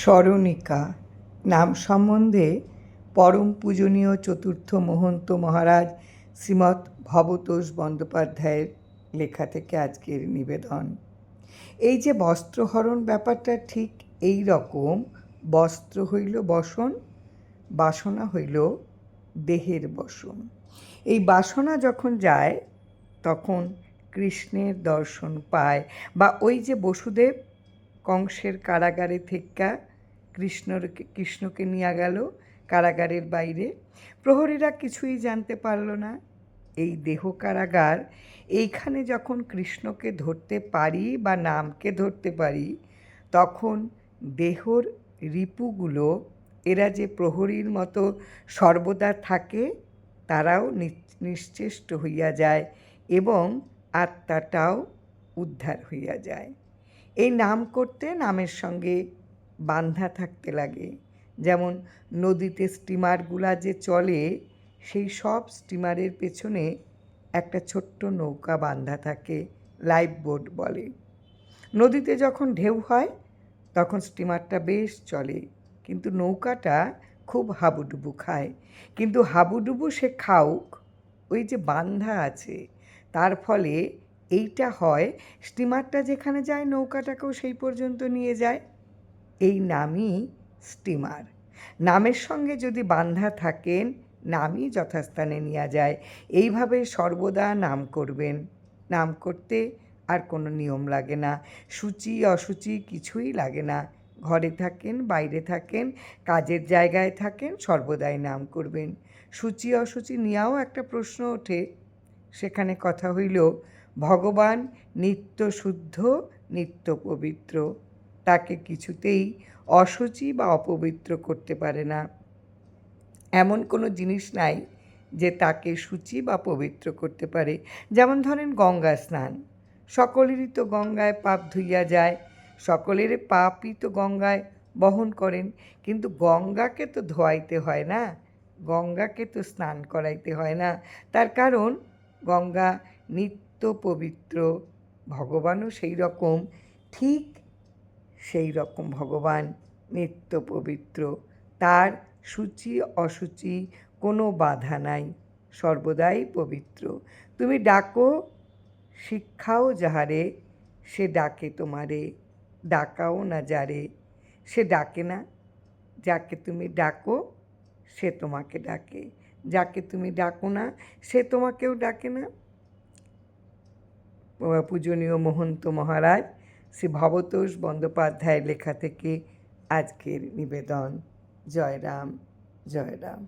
স্মরণিকা নাম সম্বন্ধে পরম পূজনীয় চতুর্থ মহন্ত মহারাজ শ্রীমৎ ভবতোষ বন্দ্যোপাধ্যায়ের লেখা থেকে আজকের নিবেদন। এই যে বস্ত্রহরণ ব্যাপারটা ঠিক এই রকম, বস্ত্র হইল বসন, বাসনা হইল দেহের বসন। এই বাসনা যখন যায়, তখন কৃষ্ণের দর্শন পায় বা ওই যে বসুদেব কংসের কারাগারে থেক্কা কৃষ্ণর কৃষ্ণকে নিয়ে গেল কারাগারের বাইরে। প্রহরীরা কিছুই জানতে পারল না। এই দেহ কারাগার, এইখানে যখন কৃষ্ণকে ধরতে পারি বা নামকে ধরতে পারি, তখন দেহর রিপুগুলো, এরা যে প্রহরীর মতো সর্বদা থাকে, তারাও নিশ্চেষ্ট হইয়া যায় এবং আত্মাটাও উদ্ধার হইয়া যায়। এই নাম করতে নামের সঙ্গে বান্ধা থাকতে লাগে। যেমন নদীতে স্টিমারগুলা যে চলে, সেই সব স্টিমারের পেছনে একটা ছোট্ট নৌকা বান্ধা থাকে, লাইফ বোট বলে। নদীতে যখন ঢেউ হয়, তখন স্টিমারটা বেশ চলে, কিন্তু নৌকাটা খুব হাবুডুবু খায়। কিন্তু হাবুডুবু সে খাউক, ওই যে বান্ধা আছে, তার ফলে এইটা হয়, স্টিমারটা যেখানে যায়, নৌকাটাকেও সেই পর্যন্ত নিয়ে যায়। এই নামই স্টিমার। নামের সঙ্গে যদি বান্ধা থাকেন, নামই যথাস্থানে নেওয়া যায়। এইভাবে সর্বদা নাম করবেন। নাম করতে আর কোনো নিয়ম লাগে না। সূচি, অসুচি কিছুই লাগে না। ঘরে থাকেন, বাইরে থাকেন, কাজের জায়গায় থাকেন, সর্বদাই নাম করবেন। সূচি, অসুচি নিয়েও একটা প্রশ্ন ওঠে। সেখানে কথা হইল ভগবান নিত্য শুদ্ধ, নিত্য পবিত্র। তাকে কিছুতেই অসুচি বা অপবিত্র করতে পারে না। এমন কোনো জিনিস নাই যে তাকে সূচি বা পবিত্র করতে পারে। যেমন ধরেন গঙ্গা স্নান। সকলেরই তো গঙ্গায় পাপ ধুইয়া যায়। সকলের পাপই তো গঙ্গায় বহন করেন। কিন্তু গঙ্গাকে তো ধোয়াইতে হয় না। গঙ্গাকে তো স্নান করাইতে হয় না। তার কারণ গঙ্গা নিত্য পবিত্র, ভগবানও সেই রকম, ঠিক সেই রকম ভগবান নিত্য পবিত্র। তার সূচি অসুচি কোনো বাধা নাই, সর্বদাই পবিত্র। তুমি ডাকো, শিক্ষাও যাহারে, সে ডাকে তোমারে, ডাকাও না যারে। সে ডাকে না, যাকে তুমি ডাকো, সে তোমাকে ডাকে। যাকে তুমি ডাকো না, সে তোমাকেও ডাকে না। পূজনীয় মহন্ত মহারাজ শ্রী ভবতোষ বন্দ্যোপাধ্যায়ের লেখা থেকে আজকের নিবেদন। জয় রাম জয় রাম।